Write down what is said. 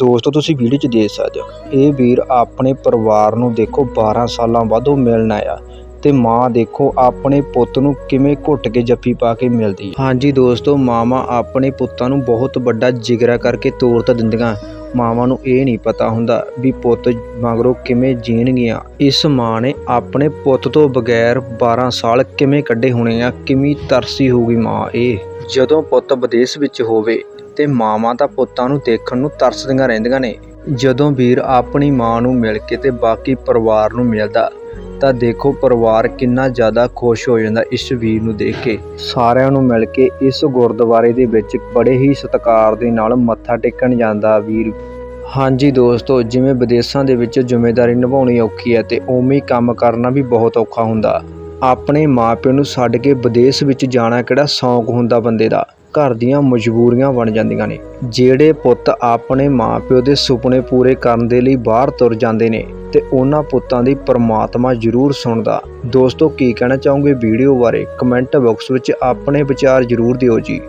ਦੋਸਤੋ, ਤੁਸੀਂ ਵੀਡੀਓ 'ਚ ਦੇਖ ਸਕਦੇ ਹੋ। ਇਹ ਵੀਰ ਆਪਣੇ ਪਰਿਵਾਰ ਨੂੰ ਦੇਖੋ 12 ਸਾਲਾਂ ਬਾਅਦ ਉਹ ਮਿਲਣ ਆਇਆ ਤੇ ਮਾਂ ਦੇਖੋ, ਆਪਣੇ ਪੁੱਤ ਨੂੰ ਕਿਵੇਂ ਘੁੱਟ ਕੇ ਜੱਫੀ ਪਾ ਕੇ ਮਿਲਦੀ ਹੈ। ਹਾਂਜੀ ਦੋਸਤੋ, ਮਾਵਾਂ ਆਪਣੇ ਪੁੱਤਾਂ ਨੂੰ ਬਹੁਤ ਵੱਡਾ ਜਿਗਰਾ ਕਰਕੇ ਤੋਰ ਤਾਂ ਦਿੰਦੀਆਂ। ਮਾਵਾਂ ਨੂੰ ਇਹ ਨਹੀਂ ਪਤਾ ਹੁੰਦਾ ਵੀ ਪੁੱਤ ਮਗਰੋਂ ਕਿਵੇਂ ਜੀਣਗੀਆਂ। ਇਸ ਮਾਂ ਨੇ ਆਪਣੇ ਪੁੱਤ ਤੋਂ ਬਗੈਰ 12 ਸਾਲ ਕਿਵੇਂ ਕੱਢੇ ਹੋਣੇ ਆ, ਕਿਵੇਂ ਤਰਸੀ ਹੋਊਗੀ ਮਾਂ ਇਹ। ਜਦੋਂ ਪੁੱਤ ਵਿਦੇਸ਼ ਵਿੱਚ ਹੋਵੇ ਤੇ ਮਾਵਾਂ ਤਾਂ ਪੁੱਤਾਂ ਨੂੰ ਦੇਖਣ ਨੂੰ ਤਰਸਦੀਆਂ ਰਹਿੰਦੀਆਂ ਨੇ। ਜਦੋਂ ਵੀਰ ਆਪਣੀ ਮਾਂ ਨੂੰ ਮਿਲ ਕੇ ਤੇ ਬਾਕੀ ਪਰਿਵਾਰ ਨੂੰ ਮਿਲਦਾ, ਤਾਂ ਦੇਖੋ ਪਰਿਵਾਰ ਕਿੰਨਾ ਜ਼ਿਆਦਾ ਖੁਸ਼ ਹੋ ਜਾਂਦਾ ਇਸ ਵੀਰ ਨੂੰ ਦੇਖ ਕੇ। ਸਾਰਿਆਂ ਨੂੰ ਮਿਲ ਕੇ ਇਸ ਗੁਰਦੁਆਰੇ ਦੇ ਵਿੱਚ ਬੜੇ ਹੀ ਸਤਿਕਾਰ ਦੇ ਨਾਲ ਮੱਥਾ ਟੇਕਣ ਜਾਂਦਾ ਵੀਰ। ਹਾਂਜੀ ਦੋਸਤੋ, ਜਿਵੇਂ ਵਿਦੇਸ਼ਾਂ ਦੇ ਵਿੱਚ ਜ਼ਿੰਮੇਵਾਰੀ ਨਿਭਾਉਣੀ ਔਖੀ ਹੈ ਤੇ ਉਵੇਂ ਹੀ ਕੰਮ ਕਰਨਾ ਵੀ ਬਹੁਤ ਔਖਾ ਹੁੰਦਾ। ਆਪਣੇ ਮਾਪਿਆਂ ਨੂੰ ਛੱਡ ਕੇ ਵਿਦੇਸ਼ ਵਿੱਚ ਜਾਣਾ ਕਿਹੜਾ ਸ਼ੌਂਕ ਹੁੰਦਾ ਬੰਦੇ ਦਾ। ਘਰ ਦੀਆਂ ਮਜਬੂਰੀਆਂ ਬਣ ਜਾਂਦੀਆਂ ਨੇ। ਜਿਹੜੇ ਪੁੱਤ ਆਪਣੇ ਮਾਪਿਓ ਦੇ ਸੁਪਨੇ ਪੂਰੇ ਕਰਨ ਦੇ ਲਈ ਬਾਹਰ ਤੁਰ ਜਾਂਦੇ ਨੇ ਤੇ ਉਹਨਾਂ ਪੁੱਤਾਂ ਦੀ ਪਰਮਾਤਮਾ ਜ਼ਰੂਰ ਸੁਣਦਾ। ਦੋਸਤੋ, ਕੀ ਕਹਿਣਾ ਚਾਹੋਗੇ ਵੀਡੀਓ ਬਾਰੇ? ਕਮੈਂਟ ਬਾਕਸ ਵਿੱਚ ਆਪਣੇ ਵਿਚਾਰ ਜ਼ਰੂਰ ਦਿਓ ਜੀ।